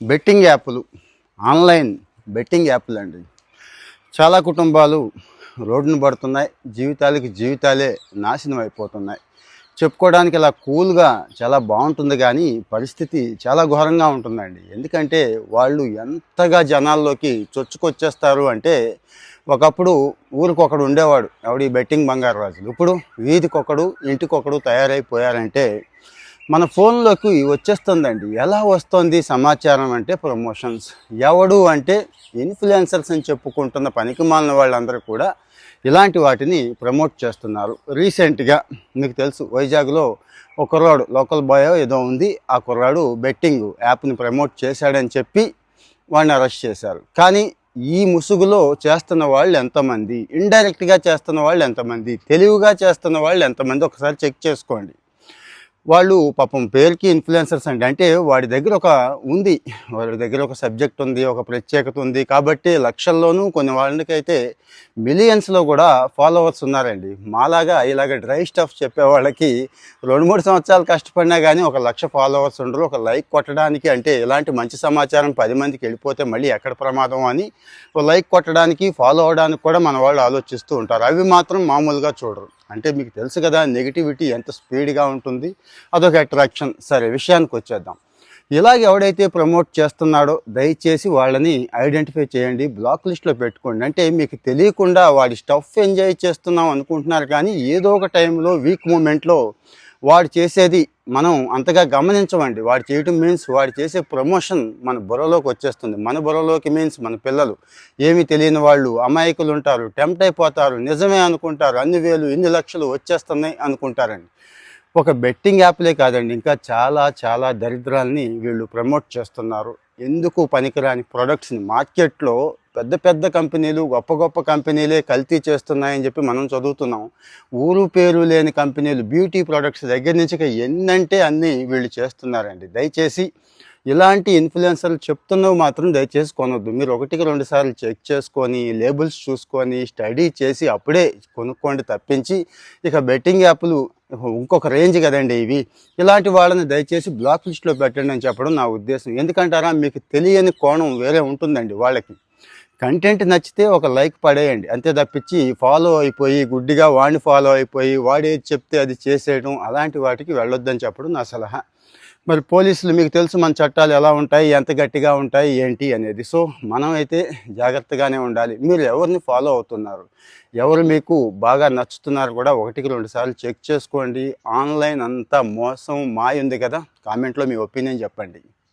Betting యాప్లు online betting యాప్లు అండి. చాలా కుటుంబాలు రోడ్డును పడుతున్నాయి జీవితాలకి జీవితాలే నాశనం అయిపోతున్నాయి. చెప్పుకోవడానికి ఇలా కూల్గా చాలా బాగుంటుంది కానీ పరిస్థితి చాలా ఘోరంగా ఉంటుందండి. ఎందుకంటే వాళ్ళు ఎంతగా జనాల్లోకి చొచ్చుకొచ్చేస్తారు అంటే ఒకప్పుడు ఊరికొకడు ఉండేవాడు ఎవడి బెట్టింగ్ బంగారు రాజులు. ఇప్పుడు వీధికొకడు ఇంటికొకడు తయారైపోయారంటే మన ఫోన్లోకి వచ్చేస్తుందండి. ఎలా వస్తుంది సమాచారం అంటే ప్రమోషన్స్. ఎవడు అంటే ఇన్ఫ్లుయెన్సర్స్ అని చెప్పుకుంటున్న పనికి మాలిన వాళ్ళందరూ కూడా ఇలాంటి వాటిని ప్రమోట్ చేస్తున్నారు. రీసెంట్గా మీకు తెలుసు వైజాగ్లో ఒక కుర్రాడు లోకల్ బాయ్ ఏదో ఉంది. ఆ కుర్రాడు బెట్టింగ్ యాప్ని ప్రమోట్ చేశాడని చెప్పి వాడిని అరెస్ట్ చేశారు. కానీ ఈ ముసుగులో చేస్తున్న వాళ్ళు ఎంతమంది? ఇండైరెక్ట్గా చేస్తున్న వాళ్ళు ఎంతమంది? తెలివిగా చేస్తున్న వాళ్ళు ఎంతమంది? ఒకసారి చెక్ చేసుకోండి. వాళ్ళు పాపం పేరుకి ఇన్ఫ్లుయెన్సర్స్ అండి. అంటే వాడి దగ్గర ఒక ఉంది. వాడి దగ్గర ఒక సబ్జెక్ట్ ఉంది ఒక ప్రత్యేకత ఉంది. కాబట్టి లక్షల్లోనూ కొన్ని వాళ్ళకైతే మిలియన్స్లో కూడా ఫాలోవర్స్ ఉన్నారండి. మాలాగా ఇలాగ డ్రై స్టఫ్ చెప్పే వాళ్ళకి రెండు మూడు సంవత్సరాలు కష్టపడినా కానీ ఒక లక్ష ఫాలోవర్స్ ఉండరు. ఒక లైక్ కొట్టడానికి అంటే ఇలాంటి మంచి సమాచారం పది మందికి వెళ్ళిపోతే మళ్ళీ ఎక్కడ ప్రమాదం అని ఒక లైక్ కొట్టడానికి ఫాలో అవడానికి కూడా మన వాళ్ళు ఆలోచిస్తూ ఉంటారు. అవి మాత్రం మామూలుగా చూడరు. అంటే మీకు తెలుసు కదా నెగిటివిటీ ఎంత స్పీడ్గా ఉంటుంది అదొక అట్రాక్షన్ సరే విషయానికి వచ్చేద్దాం. ఇలాగ ఎవడైతే ప్రమోట్ చేస్తున్నాడో దయచేసి వాళ్ళని ఐడెంటిఫై చేయండి బ్లాక్ లిస్ట్లో పెట్టుకోండి. అంటే మీకు తెలియకుండా వాడి స్టఫ్ ఎంజాయ్ చేస్తున్నాం అనుకుంటున్నారు కానీ ఏదో ఒక టైంలో వీక్ మూమెంట్లో వాడు చేసేది మనం అంతగా గమనించమండి. వాడు చేయటం మీన్స్ వాడు చేసే ప్రమోషన్ మన బుర్రలోకి వచ్చేస్తుంది. మన బుర్రలోకి మీన్స్ మన పిల్లలు. ఏమీ తెలియని వాళ్ళు అమాయకులు ఉంటారు టెంప్ట్ అయిపోతారు నిజమే అనుకుంటారు అన్ని వేలు ఇన్ని లక్షలు వచ్చేస్తున్నాయి అనుకుంటారండి. ఒక బెట్టింగ్ యాప్లే కాదండి. ఇంకా చాలా చాలా దరిద్రాల్ని వీళ్ళు ప్రమోట్ చేస్తున్నారు. ఎందుకు పనికిరాని ప్రొడక్ట్స్ని మార్కెట్లో పెద్ద పెద్ద కంపెనీలు గొప్ప గొప్ప కంపెనీలే కల్తీ చేస్తున్నాయని చెప్పి మనం చదువుతున్నాం. ఊరు పేరు లేని కంపెనీలు బ్యూటీ ప్రొడక్ట్స్ దగ్గర నుంచి ఎన్నంటే అన్నీ వీళ్ళు చేస్తున్నారండి. దయచేసి ఇలాంటి ఇన్ఫ్లుయెన్సర్లు చెప్తున్నవి మాత్రం దయచేసి కొనొద్దు. మీరు ఒకటికి రెండు సార్లు చెక్ చేసుకొని లేబుల్స్ చూసుకొని స్టడీ చేసి అప్పుడే కొనుక్కోండి తప్పించి ఇక బెట్టింగ్ యాప్లు ఇంకొక రేంజ్ కదండి ఇవి. ఇలాంటి వాళ్ళని దయచేసి బ్లాక్ లిస్ట్లో పెట్టండి అని చెప్పడం నా ఉద్దేశం. ఎందుకంటారా? మీకు తెలియని కోణం వేరే ఉంటుందండి వాళ్ళకి. కంటెంట్ నచ్చితే ఒక లైక్ పడేయండి. అంతే తప్పించి ఫాలో అయిపోయి గుడ్డిగా వాడిని ఫాలో అయిపోయి వాడేది చెప్తే అది చేసేయడం అలాంటి వాటికి వెళ్ళొద్దని చెప్పడం నా సలహా. మరి పోలీసులు మీకు తెలుసు మన చట్టాలు ఎలా ఉంటాయి ఎంత గట్టిగా ఉంటాయి ఏంటి అనేది. సో మనం అయితే జాగ్రత్తగానే ఉండాలి. మీరు ఎవరిని ఫాలో అవుతున్నారు? ఎవరు మీకు బాగా నచ్చుతున్నారు కూడా ఒకటికి రెండు సార్లు చెక్ చేసుకోండి. ఆన్లైన్ అంతా మోసం మాయ ఉంది కదా? కామెంట్లో మీ ఒపీనియన్ చెప్పండి.